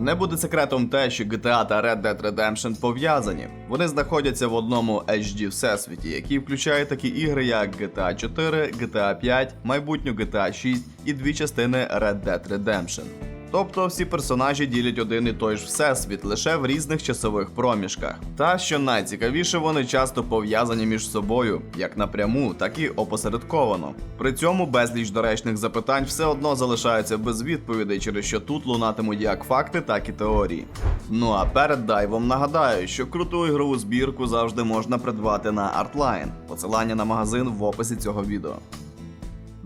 Не буде секретом те, що GTA та Red Dead Redemption пов'язані. Вони знаходяться в одному HD всесвіті, який включає такі ігри, як GTA 4, GTA 5, майбутню GTA 6 і дві частини Red Dead Redemption. Тобто всі персонажі ділять один і той ж всесвіт лише в різних часових проміжках. Та що найцікавіше, вони часто пов'язані між собою, як напряму, так і опосередковано. При цьому безліч доречних запитань все одно залишаються без відповідей, через що тут лунатимуть як факти, так і теорії. Ну а перед дайвом нагадаю, що круту ігрову збірку завжди можна придбати на Artline. Посилання на магазин в описі цього відео.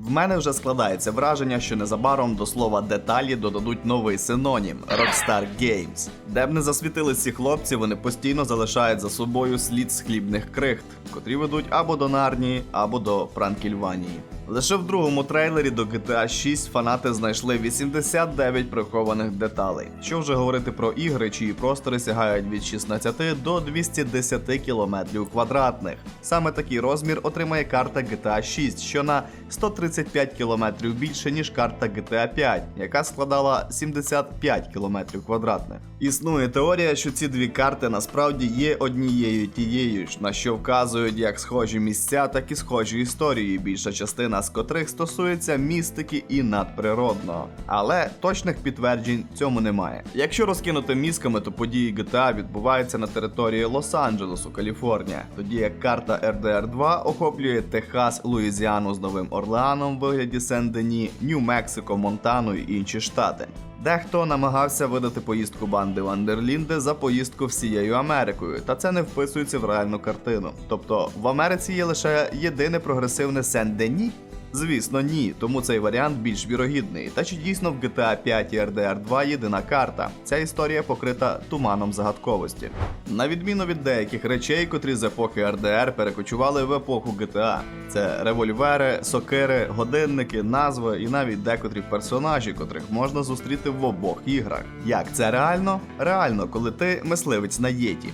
В мене вже складається враження, що незабаром до слова деталі додадуть новий синонім Rockstar Games. Де б не засвітились ці хлопці, вони постійно залишають за собою слід з хлібних крихт, котрі ведуть або до Нарнії, або до Франкільванії. Лише в другому трейлері до GTA 6 фанати знайшли 89 прихованих деталей. Що вже говорити про ігри, чиї простори сягають від 16 до 210 кілометрів квадратних. Саме такий розмір отримає карта GTA 6, що на 135 кілометрів більше, ніж карта GTA 5, яка складала 75 кілометрів квадратних. Існує теорія, що ці дві карти насправді є однією тією ж, на що вказують як схожі місця, так і схожі історії, більша частина з котрих стосується містики і надприродного. Але точних підтверджень цьому немає. Якщо розкинути мізками, то події GTA відбуваються на території Лос-Анджелесу, Каліфорнія, тоді як карта RDR 2 охоплює Техас, Луїзіану з Новим Орлеаном в вигляді Сен-Дені, Нью-Мексико, Монтану і інші штати. Дехто намагався видати поїздку банди Вандерлінде за поїздку всією Америкою, та це не вписується в реальну картину. Тобто в Америці є лише єдине прогресивне Сен-Дені? Звісно, ні, тому цей варіант більш вірогідний. Та чи дійсно в GTA 5 і RDR 2 єдина карта? Ця історія покрита туманом загадковості. На відміну від деяких речей, котрі з епохи RDR перекочували в епоху GTA. Це револьвери, сокири, годинники, назви і навіть декотрі персонажі, котрих можна зустріти в обох іграх. Як це реально? Реально, коли ти мисливець на єті.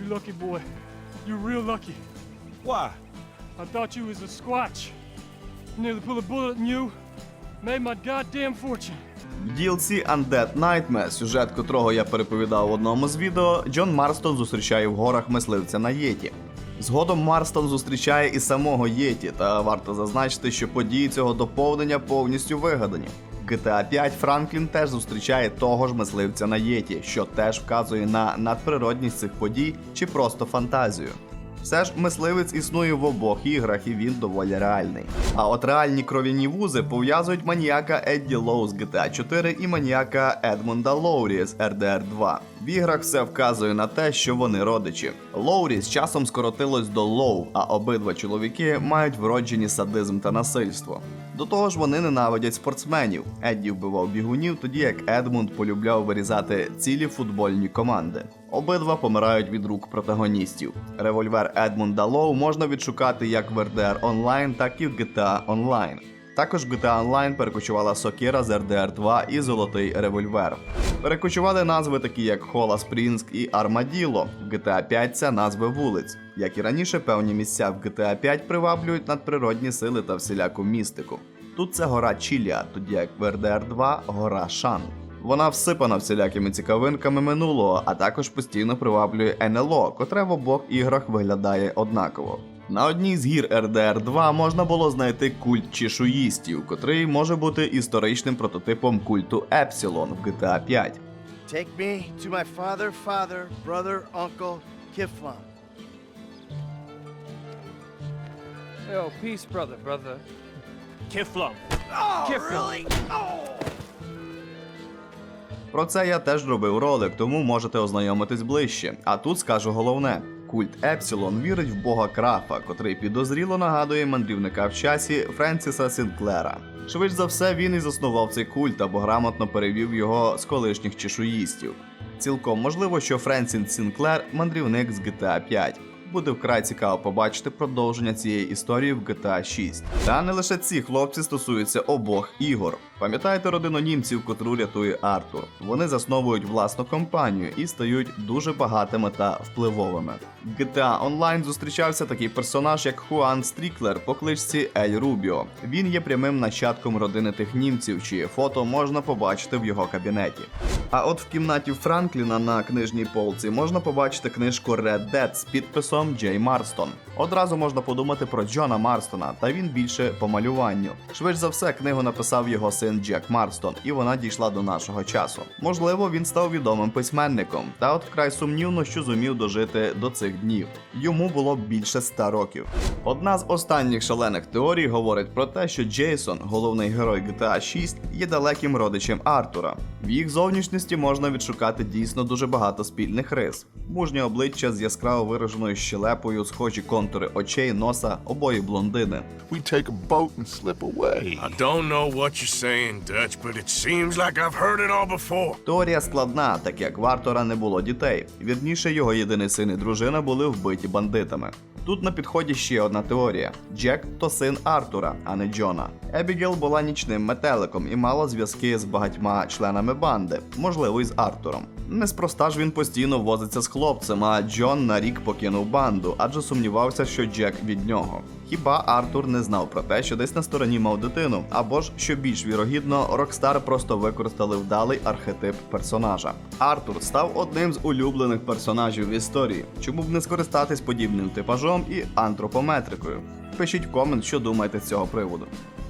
You lucky boy. You real lucky. Why? I thought you was a squatch. Nearly pulled a bullet in you. Made my goddamn fortune. В DLC Undead Nightmare, сюжет котрого я переповідав в одному з відео, Джон Марстон зустрічає в горах мисливця на Єті. Згодом Марстон зустрічає і самого Єті, та варто зазначити, що події цього доповнення повністю вигадані. В GTA 5 Франклін теж зустрічає того ж мисливця на Єті, що теж вказує на надприродність цих подій чи просто фантазію. Все ж мисливець існує в обох іграх і він доволі реальний. А от реальні кров'яні вузи пов'язують маніяка Едді Лоу з GTA 4 і маніяка Едмунда Лоурі з RDR 2. В іграх все вказує на те, що вони родичі. Лоурі з часом скоротилось до Лоу, а обидва чоловіки мають вроджені садизм та насильство. До того ж, вони ненавидять спортсменів. Едді вбивав бігунів, тоді як Едмунд полюбляв вирізати цілі футбольні команди. Обидва помирають від рук протагоністів. Револьвер Едмунда Лоу можна відшукати як в RDR Online, так і в GTA Online. Також в GTA Online перекочувала Сокира з RDR 2 і Золотий револьвер. Перекочували назви такі як Хола Спрінск і Армаділо. В GTA 5 це назви вулиць. Як і раніше, певні місця в GTA 5 приваблюють надприродні сили та всіляку містику. Тут це гора Чілія, тоді як в RDR 2 гора Шан. Вона всипана всілякими цікавинками минулого, а також постійно приваблює НЛО, котре в обох іграх виглядає однаково. На одній з гір RDR 2 можна було знайти культ чешуїстів, котрий може бути історичним прототипом культу Епсилон в GTA 5. Take me to my father, father, brother, uncle, Kiflam. Yo, peace, brother, brother. Kiflum. Oh, really? Oh! Про це я теж робив ролик, тому можете ознайомитись ближче. А тут скажу головне: культ Епсилон вірить в бога Крафа, котрий підозріло нагадує мандрівника в часі Френсіса Сінклера. Швидш за все, він і заснував цей культ або грамотно перевів його з колишніх чешуїстів. Цілком можливо, що Френсін Сінклер мандрівник з GTA 5. Буде вкрай цікаво побачити продовження цієї історії в GTA 6. Та не лише ці хлопці стосуються обох ігор. Пам'ятаєте родину німців, котру рятує Артур? Вони засновують власну компанію і стають дуже багатими та впливовими. В GTA Online зустрічався такий персонаж, як Хуан Стріклер по кличці Ель Рубіо. Він є прямим нащадком родини тих німців, чиє фото можна побачити в його кабінеті. А от в кімнаті Франкліна на книжній полці можна побачити книжку Red Dead з підписом Джей Марстон. Одразу можна подумати про Джона Марстона, та він більше по малюванню. Швидше за все, книгу написав його син Джек Марстон, і вона дійшла до нашого часу. Можливо, він став відомим письменником, та от вкрай сумнівно, що зумів дожити до цих днів. Йому було більше ста років. Одна з останніх шалених теорій говорить про те, що Джейсон, головний герой GTA 6, є далеким родичем Артура. В їх зовнішності можна відшукати дійсно дуже багато спільних рис. Мужнє обличчя з яскраво вираженою щелепою, схожі контури очей, носа, обоє блондини. We take a boat and slip away. I don't know what you're saying, Dutch, but it seems like I've heard it all before. Теорія складна, так як в Артура не було дітей. Вірніше, його єдиний син і дружина були вбиті бандитами. Тут на підході ще одна теорія: Джек то син Артура, а не Джона. Ебігел була нічним метеликом і мала зв'язки з багатьма членами банди, можливо, і з Артуром. Неспроста ж він постійно возиться з хлопцем, а Джон на рік покинув банду, адже сумнівався, що Джек від нього. Хіба Артур не знав про те, що десь на стороні мав дитину, або ж що більш вірогідно, Рокстар просто використали вдалий архетип персонажа. Артур став одним з улюблених персонажів в історії. Чому б не скористатись подібним типажом і антропометрикою? Пишіть комент, що думаєте з цього приводу.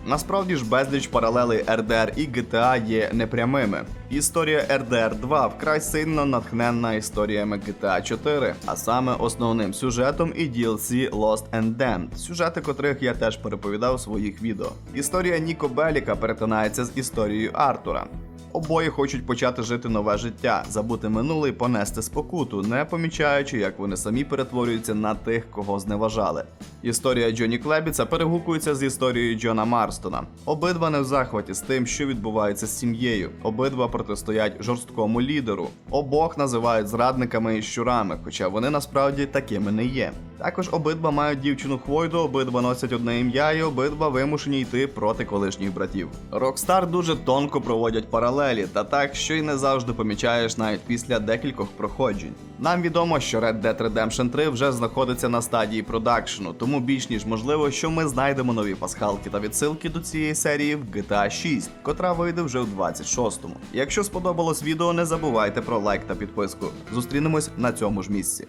Насправді ж безліч паралелей RDR і GTA є непрямими. Історія RDR 2 вкрай сильно натхненна історіями GTA 4, а саме основним сюжетом і DLC Lost and Damned, сюжети котрих я теж переповідав у своїх відео. Історія Ніко Беліка перетинається з історією Артура. Обоє хочуть почати жити нове життя, забути минуле і понести спокуту, не помічаючи, як вони самі перетворюються на тих, кого зневажали. Історія Джоні Клебіца перегукується з історією Джона Марстона. Обидва не в захваті з тим, що відбувається з сім'єю. Обидва протистоять жорсткому лідеру. Обох називають зрадниками і щурами, хоча вони насправді такими не є. Також обидва мають дівчину Хвойду, обидва носять одне ім'я, і обидва вимушені йти проти колишніх братів. Рокстар дуже тонко проводять паралелі, та так, що й не завжди помічаєш навіть після декількох проходжень. Нам відомо, що Red Dead Redemption 3 вже знаходиться на стадії продакшену, тому більш ніж можливо, що ми знайдемо нові пасхалки та відсилки до цієї серії в GTA 6, котра вийде вже в 26-му. Якщо сподобалось відео, не забувайте про лайк та підписку. Зустрінемось на цьому ж місці.